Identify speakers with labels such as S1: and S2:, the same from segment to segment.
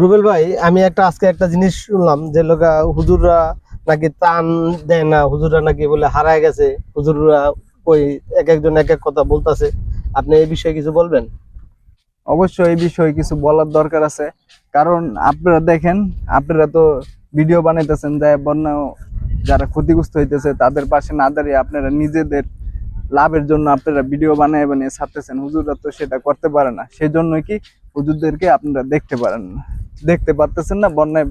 S1: রুবেল ভাই, আমি একটা, আজকে একটা জিনিস শুনলাম যে লোকা হুজুররা নাকি তান দেয় না, হুজুররা নাকি বলে হারায় গেছে। হুজুররা ওই এক একজন এক এক কথা বলতাছে। আপনি এই বিষয়ে কিছু বলবেন?
S2: অবশ্যই এই বিষয়ে কিছু বলার দরকার আছে। কারণ আপনারা দেখেন, আপনারা তো ভিডিও বানাইতেছেন যে বন্যা যারা ক্ষতিগ্রস্ত হইতেছে, তাদের পাশে না দাঁড়িয়ে আপনারা নিজেদের লাভের জন্য আপনারা ভিডিও বানিয়ে বানিয়ে ছাড়তেছেন। হুজুররা তো সেটা করতে পারে না। সেই জন্যই কি হুজুরদেরকে আপনারা দেখতে পারেন। দেখতে পারতেছেন না, বন্যায়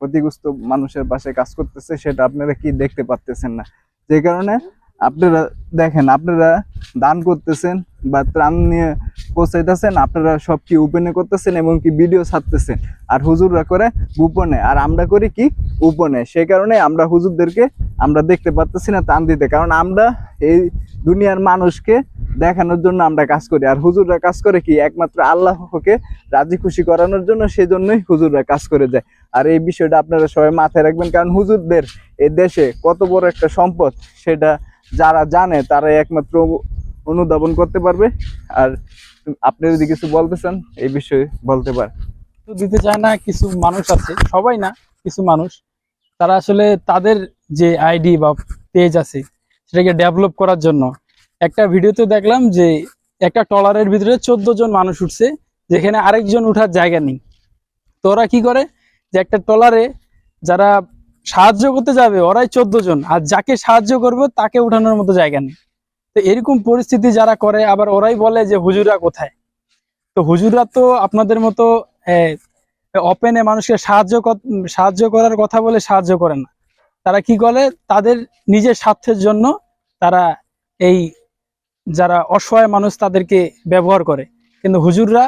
S2: ক্ষতিগ্রস্ত মানুষের পাশে কাজ করতেছে, সেটা আপনারা কি দেখতে পারতেছেন না? যে কারণে আপনারা দেখেন, আপনারা দান করতেছেন বা ত্রাণ নিয়ে পৌঁছাইতেছেন, আপনারা সব কি ওপেনে করতেছেন এবং কি ভিডিও ছাড়তেছেন? আর হুজুররা করে গোপনে। আর আমরা করি কি? উপনে। সেই কারণে আমরা হুজুরদেরকে আমরা দেখতে পারতেছি না টান দিতে। কারণ আমরা এই দুনিয়ার মানুষকে দেখানোর জন্য আমরা কাজ করি। আর হুজুররা কাজ করে কি? একমাত্র আল্লাহকে রাজি খুশি করানোর জন্য সেই জন্যই হুজুররা কাজ করে যায়। আর এই বিষয়টা আপনারা সবাই মাথায় রাখবেন, কারণ হুজুরদের এই দেশে কত বড় একটা সম্পদ, সেটা যারা জানে তারা একমাত্র অনুধাবন করতে পারবে। আর আপনি যদি কিছু বলতে চান, এই বিষয়ে বলতে পারেন।
S3: দিতে চায় না, কিছু মানুষ আছে, সবাই না, কিছু মানুষ। তারা আসলে তাদের যে আইডি বা পেজ আছে, সেটাকে ডেভেলপ করার জন্য একটা ভিডিওতে দেখলাম যে একটা ট্রলারের ভিতরে চোদ্দ জন মানুষ উঠছে, যেখানে আরেকজন উঠার জায়গা নেই। তো ওরা কি করে? যে একটা ট্রলারে যারা সাহায্য করতে যাবে, ওরাই চোদ্দ জন। আর যাকে সাহায্য করবে, তাকে উঠানোর মতো জায়গা নেই। তো এরকম পরিস্থিতি যারা করে, আবার ওরাই বলে যে হুজুরা কোথায়? তো হুজুরা তো আপনাদের মতো ওপেনে মানুষকে সাহায্য সাহায্য করার কথা বলে সাহায্য করে না। তারা কি করে? তাদের নিজের স্বার্থের জন্য তারা এই যারা অসহায় মানুষ তাদেরকে ব্যবহার করে। কিন্তু হুজুররা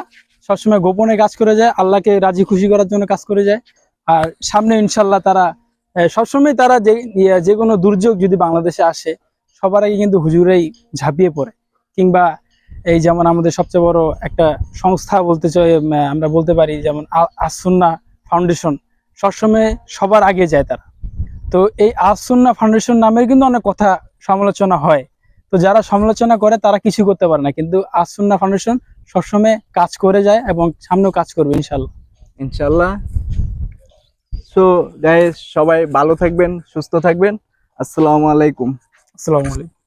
S3: সবসময় গোপনে কাজ করে যায় আল্লাহকে রাজি খুশি করার জন্য কাজ করে যায়। আর সামনে ইনশাল্লাহ তারা সবসময় তারা যে ইয়ে, যে কোনো দুর্যোগ যদি বাংলাদেশে আসে সবার আগে কিন্তু হুজুরেই ঝাঁপিয়ে পড়ে। কিংবা এই যেমন আমাদের সবচেয়ে বড় একটা সংস্থা বলতে চাই আমরা বলতে পারি যেমন আসুন্না ফাউন্ডেশন সবসময় সবার আগে যায় তারা। তো এই আসুন্না ফাউন্ডেশন নামের কিন্তু অনেক কথা সমালোচনা হয়। তো যারা সমালোচনা করে তারা কিছু করতে পারে না। কিন্তু আসুন্না ফাউন্ডেশন সবসময় কাজ করে যায় এবং সামনেও কাজ করবে ইনশাল্লাহ
S2: ইনশাল্লাহ সো গায়ে সবাই ভালো থাকবেন সুস্থ থাকবেন। আসসালামু আলাইকুম।
S3: আসসালামু আলাইকুম।